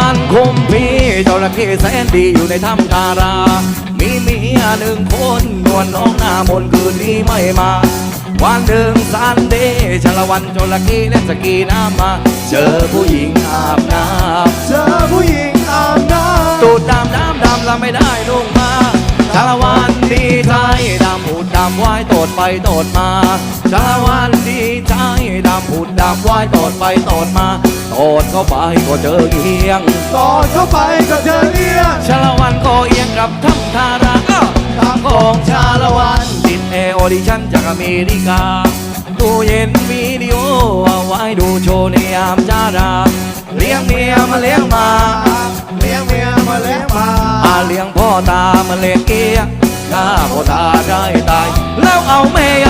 วันคุมพี่จระเข้แสนดีอยู่ในถ้ำทารา มีเมียหนึ่งคนนวลน้องหน้ามนต์คืนนี้ไม่มา วันหนึ่งซันเดย์ชาละวันจระเข้เล่นสกีน้ำมา เจอผู้หญิงอาบน้ำเจอผู้หญิงอาบน้ำตูดดำน้ำดำละไม่ได้ลงมาชาละวันดีใจดำผูดดำว่ายโตดไปโตดมาชาละวันดีใจดำผูดดำว่ายโตดไปโตดมา โตดเข้าไปก็เจอเอียงก่อนเข้าไปก็เจอเลี้ยงชาละวันก็เอียงกับทั้งทาราก็ทางของชาละวันติดแอร์ออดิชั่นจากอเมริกาตู้เย็นวิดีโอเอาไว้ดูโชว์ในยามจาราเลี้ยงเมียมาเลี้ยงหมา เลี้ยงเมียมาเลี้ยงมาอาเลี้ยงพ่อตามาเลี้ยงเกียข้าพ่อตาได้ตายแล้วเอาแม่ยายทำเมีย